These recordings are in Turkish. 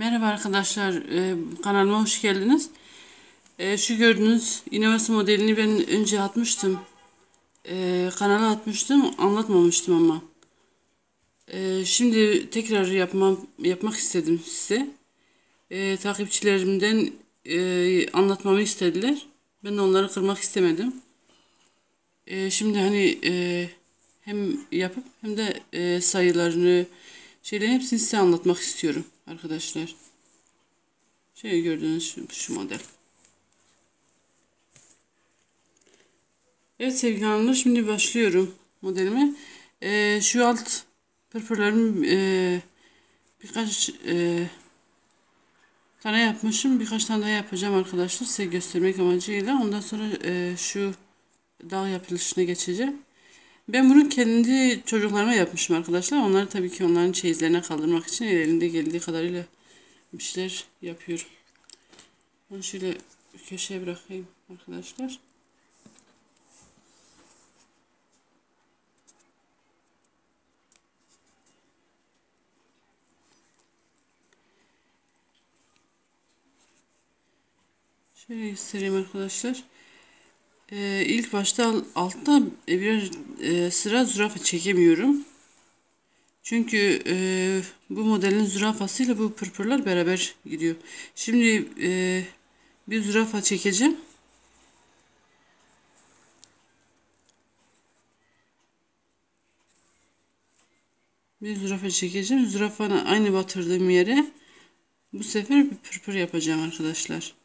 Merhaba arkadaşlar, e, kanalıma hoş geldiniz. E, şu gördüğünüz inovasyon modelini ben önce atmıştım. E, kanala atmıştım, anlatmamıştım ama. E, şimdi tekrar yapmam, yapmak istedim size. E, takipçilerimden e, anlatmamı istediler. Ben de onları kırmak istemedim. E, şimdi hani e, hem yapıp hem de e, sayılarını, şeylerin hepsini size anlatmak istiyorum arkadaşlar. Şöyle gördüğünüz şu, şu model. Evet sevgili hanımlar şimdi başlıyorum modelime. Ee, şu alt pırpırlarımı e, birkaç e, tane yapmışım. Birkaç tane daha yapacağım arkadaşlar size göstermek amacıyla. Ondan sonra e, şu dağ yapılışına geçeceğim. Ben bunu kendi çocuklarıma yapmışım arkadaşlar. Onları tabii ki onların çeyizlerine kaldırmak için elinde geldiği kadarıyla bir şeyler yapıyorum. Onu şöyle köşeye bırakayım arkadaşlar. Şöyle göstereyim arkadaşlar. Ee, ilk başta altta bir e, sıra zürafa çekemiyorum. Çünkü e, bu modelin zürafasıyla bu pırpırlar beraber gidiyor. Şimdi e, bir zürafa çekeceğim. Bir zürafa çekeceğim. Zürafanın aynı batırdığım yere bu sefer bir pırpır yapacağım arkadaşlar.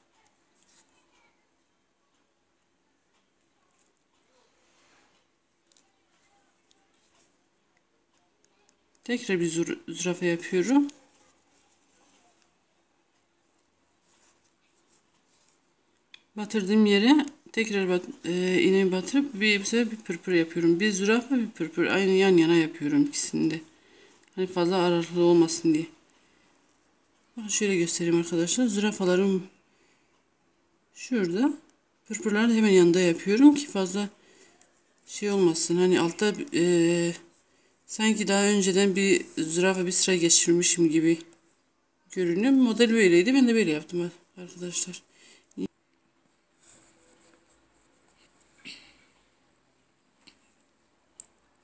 Tekrar bir zürafa yapıyorum. Batırdığım yere tekrar bat, e, iğneyi batırıp bir, bir sefer bir pırpır yapıyorum. Bir zürafa bir pırpır aynı yan yana yapıyorum ikisinde. Hani fazla aralıklı olmasın diye. Bakın şöyle göstereyim arkadaşlar. Zürafalarım şurada. Pırpırları hemen yanında yapıyorum ki fazla şey olmasın. Hani altta eee Sanki daha önceden bir zürafa bir sıra geçirmişim gibi görünüyor. Model böyleydi. Ben de böyle yaptım arkadaşlar.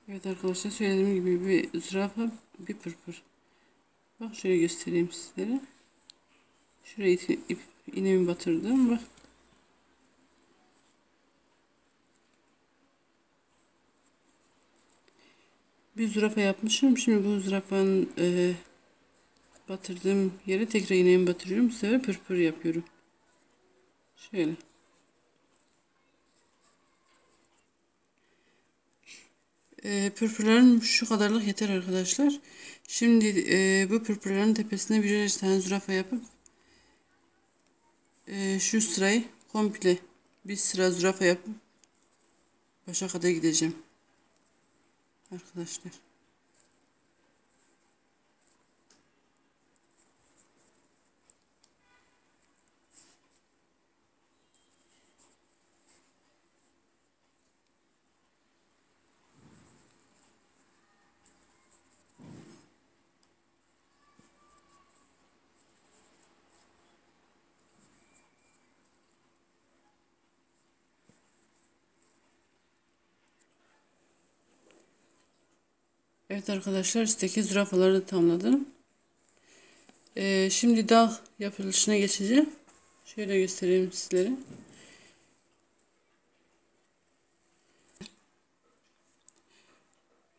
Evet arkadaşlar söylediğim gibi bir zürafa bir pırpır. Bak şöyle göstereyim sizlere. Şuraya ip, iğnemi batırdım. Bak. Bir zürafa yapmışım. Şimdi bu zürafanın e, batırdığım yere tekrar iğnemi batırıyorum. Bu sefer pırpır yapıyorum. Şöyle. E, pırpırlarım şu kadarlık yeter arkadaşlar. Şimdi e, bu pırpırların tepesine birer tane zürafa yapıp e, şu sırayı komple bir sıra zürafa yapıp başa kadar gideceğim arkadaşlar. Evet arkadaşlar üstteki zürafaları da tamamladım. Ee, şimdi dağ yapılışına geçeceğim. Şöyle göstereyim sizlere.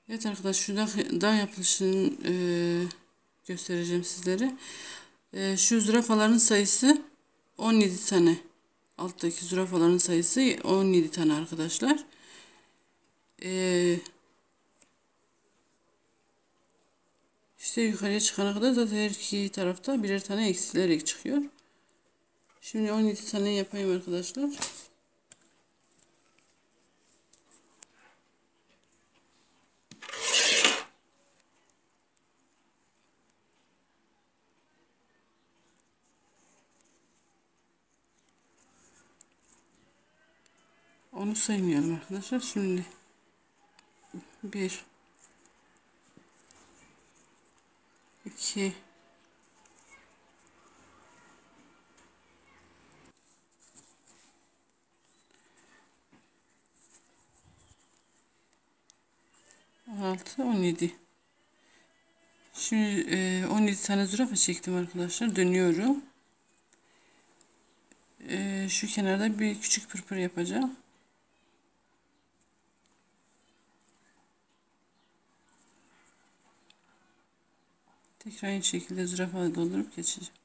Evet arkadaşlar şu dağ, dağ yapılışını e, göstereceğim sizlere. E, şu zürafaların sayısı 17 tane. Alttaki zürafaların sayısı 17 tane arkadaşlar. Eee İşte yukarıya çıkana kadar zaten her iki tarafta birer tane eksilerek çıkıyor. Şimdi 17 tane yapayım arkadaşlar. Onu saymıyorum arkadaşlar. Şimdi bir 2 16 17 Şimdi e, 17 tane zürafa çektim arkadaşlar. Dönüyorum. E, şu kenarda bir küçük pırpır yapacağım. Tekrar şekilde zürafa doldurup geçeceğim.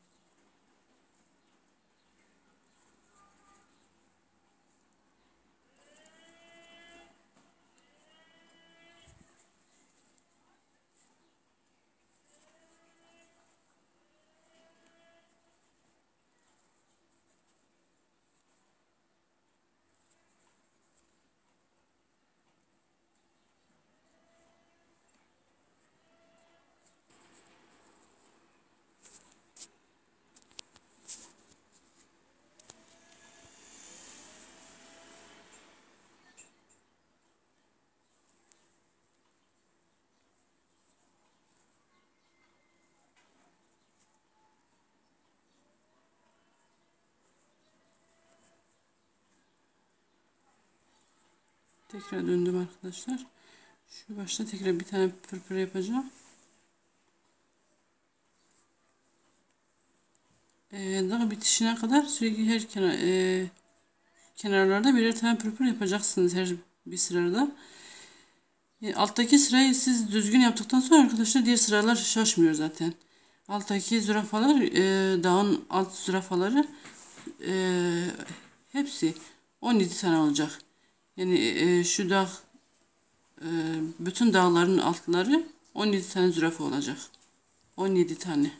Tekrar döndüm arkadaşlar. Şu başta tekrar bir tane pırpır yapacağım. Ee, daha bitişine kadar sürekli her kenar, e, kenarlarda birer tane pırpır yapacaksınız her bir sırada. E, alttaki sırayı siz düzgün yaptıktan sonra arkadaşlar diğer sıralar şaşmıyor zaten. Alttaki zürafalar, e, dağın alt zürafaları e, hepsi 17 tane olacak. Yani e, şu dağ e, bütün dağların altları 17 tane zürafa olacak. 17 tane.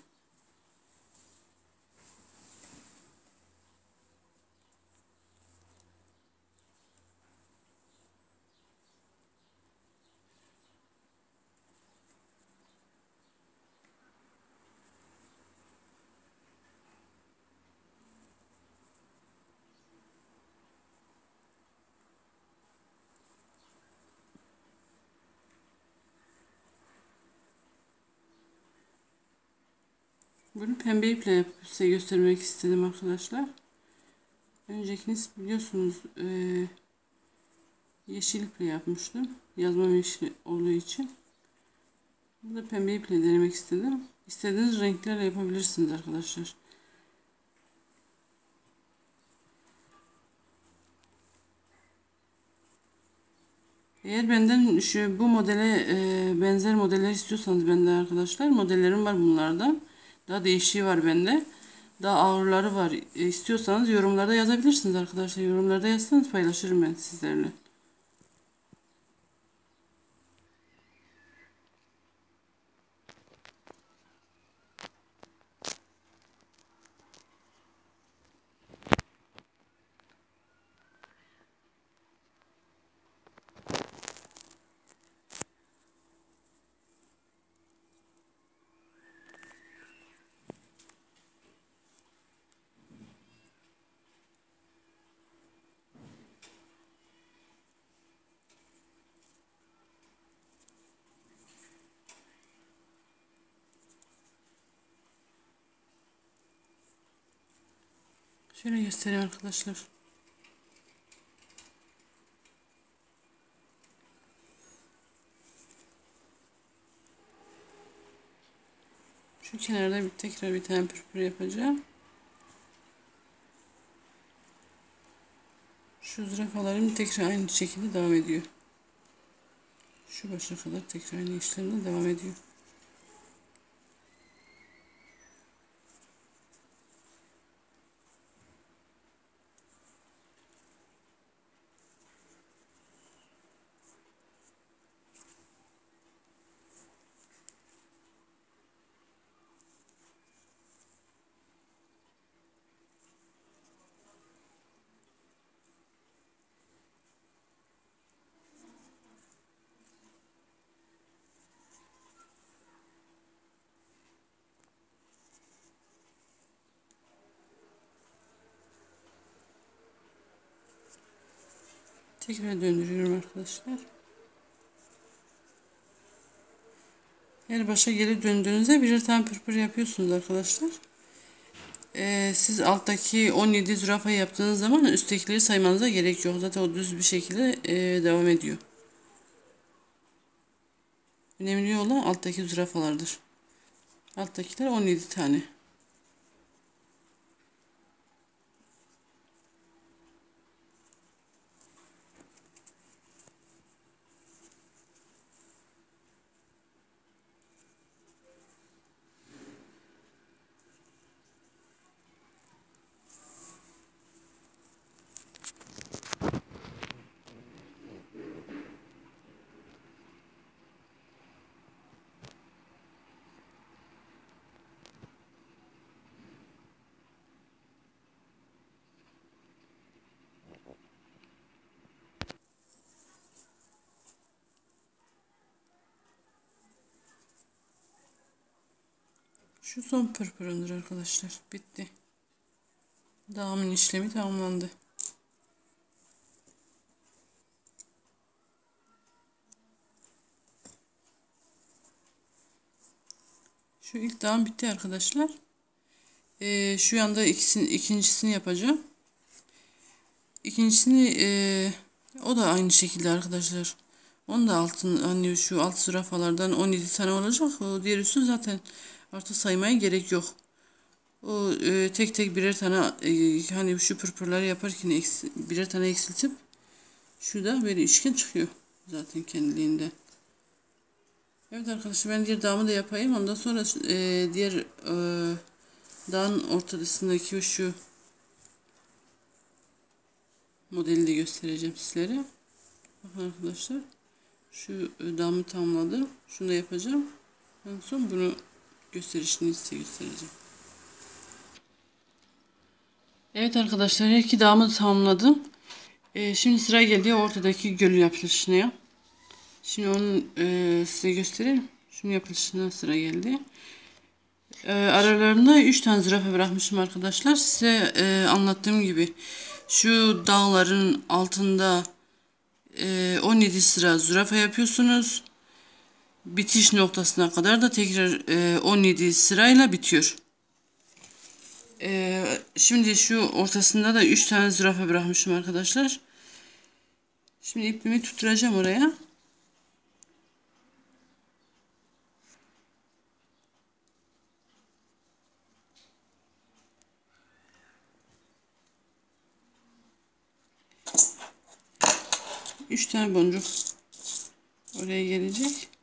Bunu pembe iple yapıp size göstermek istedim arkadaşlar. Öncekiniz biliyorsunuz e, yeşil iple yapmıştım. Yazmam yeşil olduğu için. Bu da pembe iple denemek istedim. İstediğiniz renklerle yapabilirsiniz arkadaşlar. Eğer benden şu bu modele e, benzer modeller istiyorsanız bende arkadaşlar modellerim var bunlardan. Daha değişiği var bende. Daha ağırları var. E, istiyorsanız yorumlarda yazabilirsiniz arkadaşlar. Yorumlarda yazsanız paylaşırım ben sizlerle. Şöyle göstereyim arkadaşlar. Şu kenarda bir tekrar bir tane pürpür yapacağım. Şu zürafalarım tekrar aynı şekilde devam ediyor. Şu başa kadar tekrar aynı işlemle devam ediyor. Tekrar döndürüyorum arkadaşlar. Her başa geri döndüğünüzde birer tane pırpır yapıyorsunuz arkadaşlar. Ee, siz alttaki 17 zürafa yaptığınız zaman üsttekileri saymanıza gerek yok. Zaten o düz bir şekilde e, devam ediyor. Önemli olan alttaki zürafalardır. Alttakiler 17 tane. Şu son pırpırındır arkadaşlar. Bitti. Dağımın işlemi tamamlandı. Şu ilk dağım bitti arkadaşlar. Ee, şu anda ikisini, ikincisini yapacağım. İkincisini e, o da aynı şekilde arkadaşlar. Onu da altın hani şu alt zürafalardan 17 tane olacak. O diğer üstü zaten artık saymaya gerek yok. O e, tek tek birer tane e, hani şu pırpırları yaparken eks, birer tane eksiltip şu da böyle üçgen çıkıyor zaten kendiliğinden. Evet arkadaşlar ben diğer dağımı da yapayım. Ondan sonra e, diğer e, dağın ortasındaki şu modeli de göstereceğim sizlere. Bakın arkadaşlar. Şu dağımı tamamladım. Şunu da yapacağım. En son bunu gösterişini size göstereceğim. Evet arkadaşlar her iki dağımı tamamladım. Ee, şimdi sıra geldi ortadaki gölü yapılışına. Şimdi onu e, size göstereyim. Şunun yapılışına sıra geldi. E, aralarında 3 tane zürafa bırakmışım arkadaşlar. Size e, anlattığım gibi şu dağların altında e, 17 sıra zürafa yapıyorsunuz. Bitiş noktasına kadar da tekrar e, 17 sırayla bitiyor. E, şimdi şu ortasında da 3 tane zürafa bırakmışım arkadaşlar. Şimdi ipimi tutturacağım oraya. Üç tane boncuk oraya gelecek.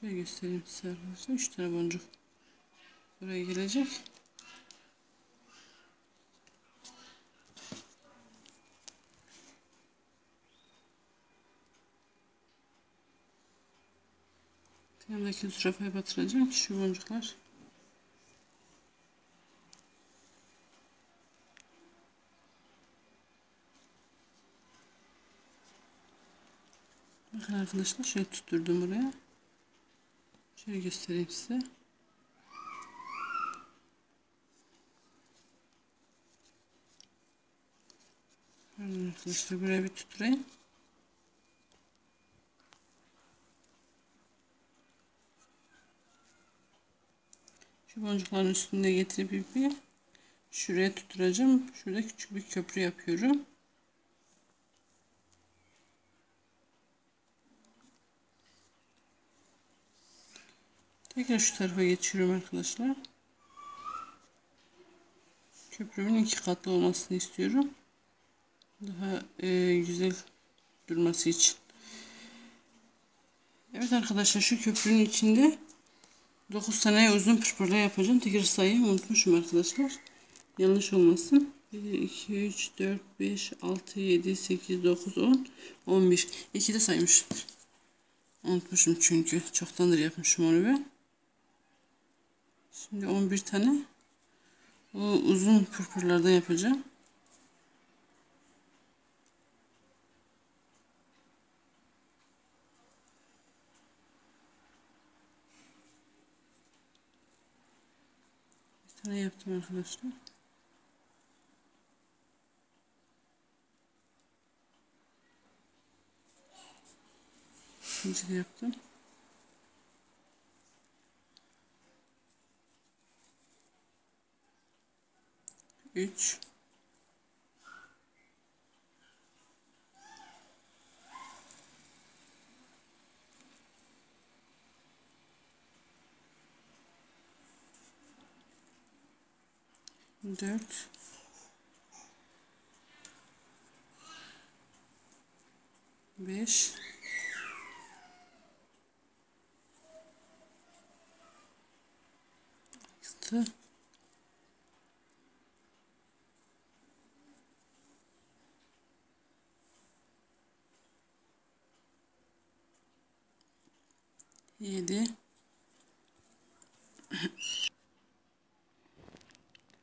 Şöyle göstereyim size arkadaşlar. Üç tane boncuk buraya gelecek. Yanındaki zürafaya batıracağım ki şu boncuklar Bakın arkadaşlar şöyle tutturdum buraya. Şöyle göstereyim size. Pardon arkadaşlar buraya bir tutturayım. Şu boncukların üstünde getirip ipi şuraya tutturacağım. Şurada küçük bir köprü yapıyorum. Tekrar şu tarafa geçiyorum arkadaşlar. Köprümün iki katlı olmasını istiyorum. Daha e, güzel durması için. Evet arkadaşlar şu köprünün içinde 9 tane uzun pırpırla yapacağım. Tekrar sayayım unutmuşum arkadaşlar. Yanlış olmasın. 1, 2, 3, 4, 5, 6, 7, 8, 9, 10, 11. 2 de saymışımdır. Unutmuşum çünkü. Çoktandır yapmışım onu ben. Şimdi 11 tane bu uzun pırpırlardan yapacağım. Bir tane yaptım arkadaşlar. İkinci yaptım. 3 4 5 6 Yedi.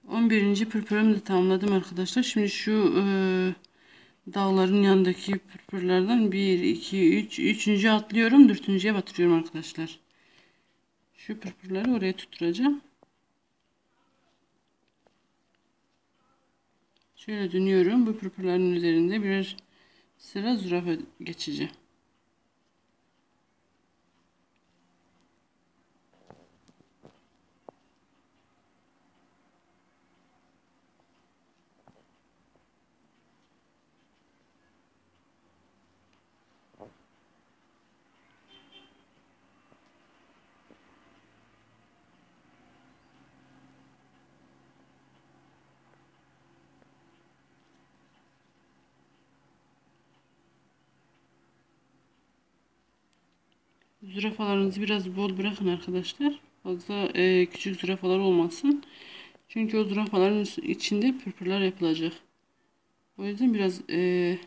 11. pırpırımı da tamamladım arkadaşlar. Şimdi şu e, dağların yanındaki pırpırlardan 1, 2, 3, 3. atlıyorum. 4.ye batırıyorum arkadaşlar. Şu pırpırları oraya tutturacağım. Şöyle dönüyorum. Bu pırpırların üzerinde birer sıra zürafa geçeceğim. Zürafalarınızı biraz bol bırakın arkadaşlar. Fazla e, küçük zürafalar olmasın. Çünkü o zürafaların içinde pırpırlar yapılacak. O yüzden biraz e,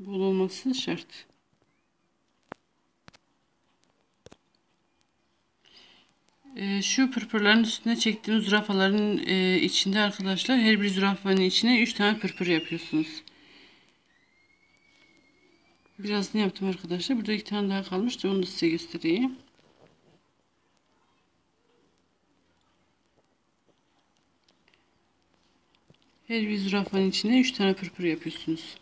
bol olması şart. E, şu pırpırların üstüne çektiğimiz zürafaların e, içinde arkadaşlar her bir zürafanın içine 3 tane pırpır yapıyorsunuz. Birazını yaptım arkadaşlar. Burada iki tane daha kalmıştı. Onu da size göstereyim. Her bir zürafanın içine 3 tane pırpır yapıyorsunuz.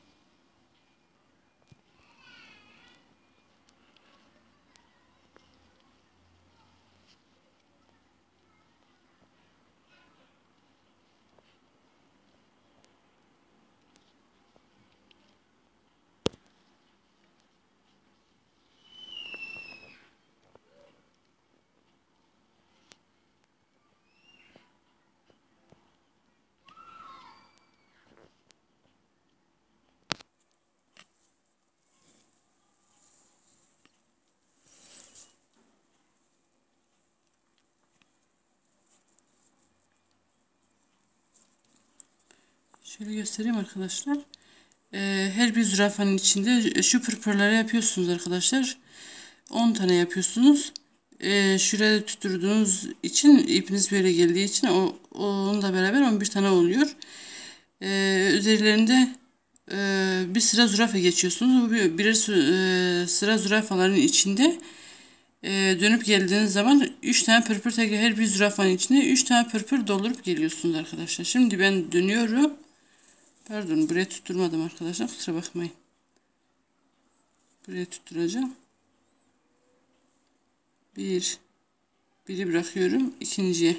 Şöyle göstereyim arkadaşlar. Ee, her bir zürafanın içinde şu pırpırları yapıyorsunuz arkadaşlar. 10 tane yapıyorsunuz. Ee, şuraya tutturduğunuz için ipiniz böyle geldiği için o onunla beraber 11 tane oluyor. Ee, üzerlerinde e, bir sıra zürafa geçiyorsunuz. Bu bir, birer e, sıra zürafaların içinde e, dönüp geldiğiniz zaman 3 tane pırpır her bir zürafanın içine 3 tane pırpır doldurup geliyorsunuz arkadaşlar. Şimdi ben dönüyorum. Pardon buraya tutturmadım arkadaşlar kusura bakmayın. Buraya tutturacağım. Bir. Biri bırakıyorum. ikinciye.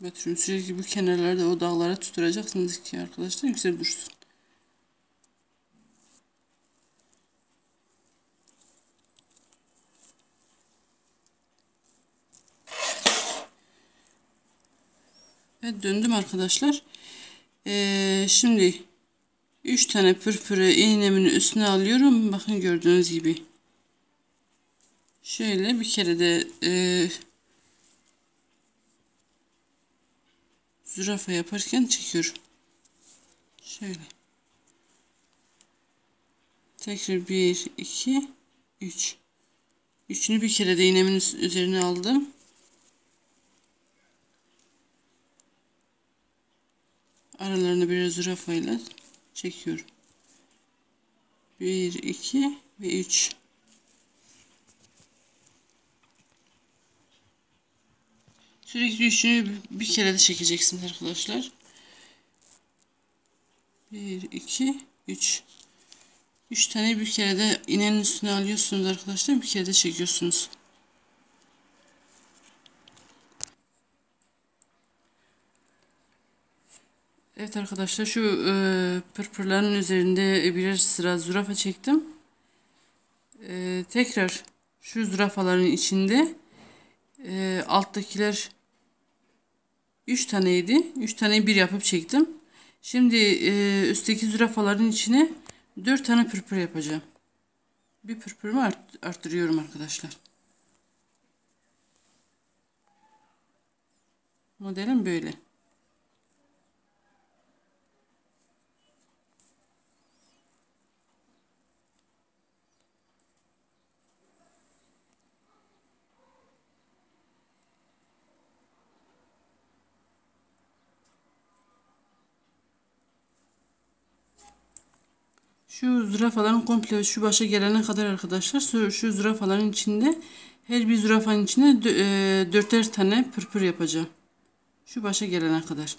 Batırıyorum. Sürekli bu kenarlarda o dağlara tutturacaksınız ki arkadaşlar yüksel dursun. Ve döndüm arkadaşlar. Ee, şimdi 3 tane pırpırı iğnemin üstüne alıyorum. Bakın gördüğünüz gibi. Şöyle bir kere de e, zürafa yaparken çekiyorum. Şöyle. Tekrar 1, 2, 3. Üçünü bir kere de iğnemin üzerine aldım. Aralarını bir zürafayla çekiyorum. 1, 2 ve 3. Sürekli üçünü bir kere de çekeceksiniz arkadaşlar. 1, 2, 3. 3 tane bir kere de iğnenin üstüne alıyorsunuz arkadaşlar. Bir kere de çekiyorsunuz. Evet arkadaşlar şu e, pırpırların üzerinde birer sıra zürafa çektim. E, tekrar şu zürafaların içinde e, alttakiler 3 taneydi. 3 taneyi bir yapıp çektim. Şimdi e, üstteki zürafaların içine 4 tane pırpır yapacağım. Bir pırpırımı art, arttırıyorum arkadaşlar. Modelim böyle. Şu zürafaların komple şu başa gelene kadar arkadaşlar şu, şu zürafaların içinde her bir zürafanın içine e, dörter tane pırpır yapacağım. Şu başa gelene kadar.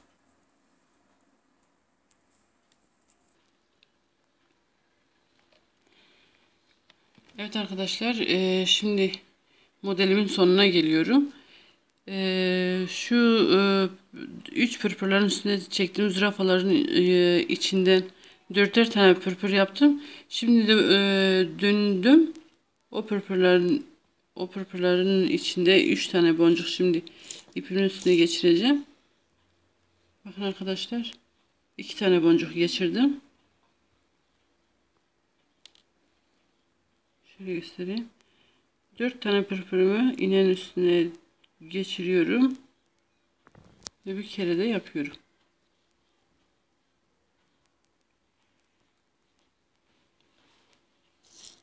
Evet arkadaşlar e, şimdi modelimin sonuna geliyorum. E, şu e, üç pırpırların üstüne çektiğim zürafaların e, içinden dörtter tane pırpır yaptım. Şimdi de e, döndüm. O pırpırların o pırpırların içinde üç tane boncuk şimdi ipimin üstüne geçireceğim. Bakın arkadaşlar. iki tane boncuk geçirdim. Şöyle göstereyim. Dört tane pırpırımı iğnenin üstüne geçiriyorum. Ve bir kere de yapıyorum.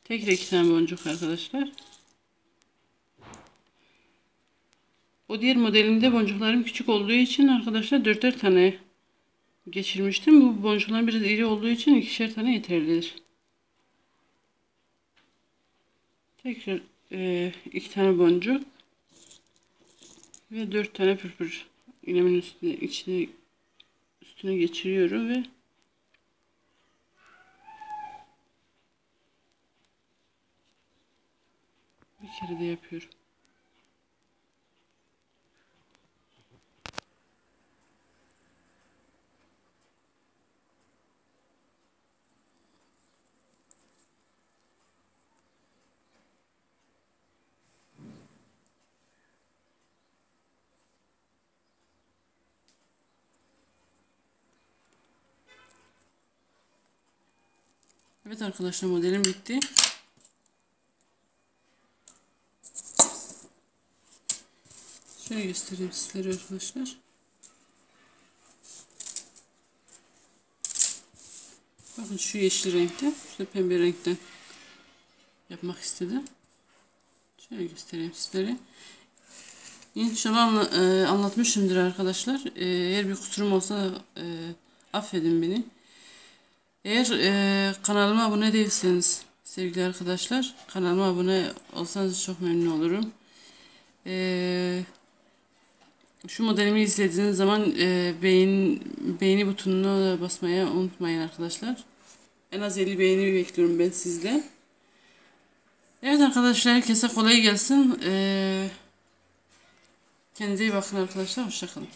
Tekrar iki tane boncuk arkadaşlar. O diğer modelimde boncuklarım küçük olduğu için arkadaşlar dörtter tane geçirmiştim. Bu boncukların biraz iri olduğu için ikişer tane yeterlidir. Tekrar e, iki tane boncuk ve dört tane pırpır iğnemin üstüne içine üstüne geçiriyorum ve bir kere de yapıyorum. Evet arkadaşlar modelim bitti. Şöyle göstereyim sizlere arkadaşlar. Bakın şu yeşil renkte, şu pembe renkten yapmak istedim. Şöyle göstereyim sizlere. İnşallah e, anlatmışımdır arkadaşlar. E, eğer bir kusurum olsa e, affedin beni. Eğer kanalıma abone değilseniz sevgili arkadaşlar kanalıma abone olsanız çok memnun olurum. E, şu modelimi izlediğiniz zaman e, beğen, beğeni butonuna basmayı unutmayın arkadaşlar. En az 50 beğeni bekliyorum ben sizden. Evet arkadaşlar herkese kolay gelsin. E, kendinize iyi bakın arkadaşlar. Hoşçakalın.